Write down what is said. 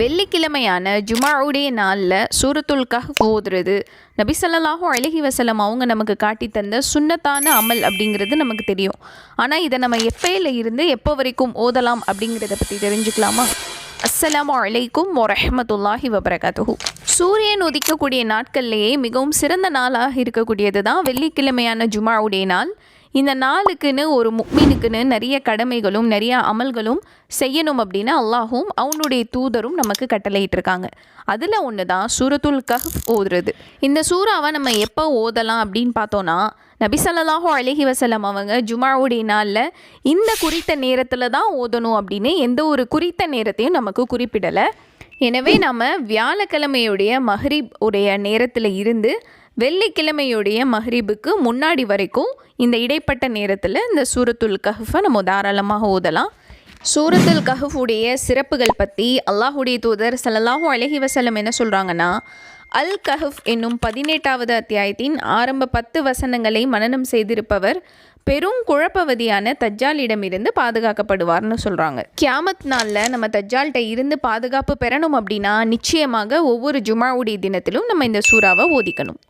வெள்ளிக்கிழமையான ஜுமாவுடைய நாளில் சூரத்துல் கஹ் ஓதுறது நபி ஸல்லல்லாஹு அழகி வசலம் அவங்க நமக்கு காட்டி தந்த சுன்னத்தான அமல் அப்படிங்கிறது நமக்கு தெரியும். ஆனால் இதை நம்ம எப்பையில் இருந்து எப்போ வரைக்கும் ஓதலாம் அப்படிங்கிறத பற்றி தெரிஞ்சுக்கலாமா? அஸ்ஸலாமு அலைக்கும் வரஹ்மத்துல்லாஹி வபரகாத்துஹு. சூரியன் உதிக்கக்கூடிய நாட்கள்லேயே மிகவும் சிறந்த நாளாக இருக்கக்கூடியது தான் வெள்ளிக்கிழமையான ஜுமாவுடைய நாள். இந்த நாளுக்குன்னு ஒரு முக்மீனுக்குன்னு நிறைய கடமைகளும் நிறைய அமல்களும் செய்யணும் அப்படின்னு அல்லாஹும் அவனுடைய தூதரும் நமக்கு கட்டளையிட்டிருக்காங்க. அதில் ஒன்று தான் சூரத்துல் கஹ் ஓதுறது. இந்த சூறாவை நம்ம எப்போ ஓதலாம் அப்படின்னு பார்த்தோன்னா நபி அழகி வசலம் அவங்க ஜுமாவுடைய நாளில் இந்த குறித்த நேரத்தில் தான் ஓதணும் அப்படின்னு எந்த ஒரு குறித்த நேரத்தையும் நமக்கு குறிப்பிடலை. எனவே நம்ம வியாழக்கிழமையுடைய மஹரிப் உடைய நேரத்தில் இருந்து வெள்ளிக்கிழமையுடைய மஹ்ரீபுக்கு முன்னாடி வரைக்கும் இந்த இடைப்பட்ட நேரத்தில் இந்த சூரத்துல் கஹ்ஃபை நம்ம தாராளமாக ஓதலாம். சூரத்துல் கஹ்ஃபுடைய சிறப்புகள் பற்றி அல்லாஹுடைய தூதர் ஸல்லல்லாஹு அலைஹி வசலம் என்ன சொல்கிறாங்கன்னா அல் கஹஃப் என்னும் பதினெட்டாவது அத்தியாயத்தின் ஆரம்ப பத்து வசனங்களை மனனம் செய்திருப்பவர் பெரும் குழப்பவதியான தஜ்ஜாலிடமிருந்து பாதுகாக்கப்படுவார்னு சொல்கிறாங்க கியாமத் நாளில் நம்ம தஜ்ஜால்கிட்ட இருந்து பாதுகாப்பு பெறணும் அப்படின்னா நிச்சயமாக ஒவ்வொரு ஜுமாவுடைய தினத்திலும் நம்ம இந்த சூறாவை ஓதிக்கணும்.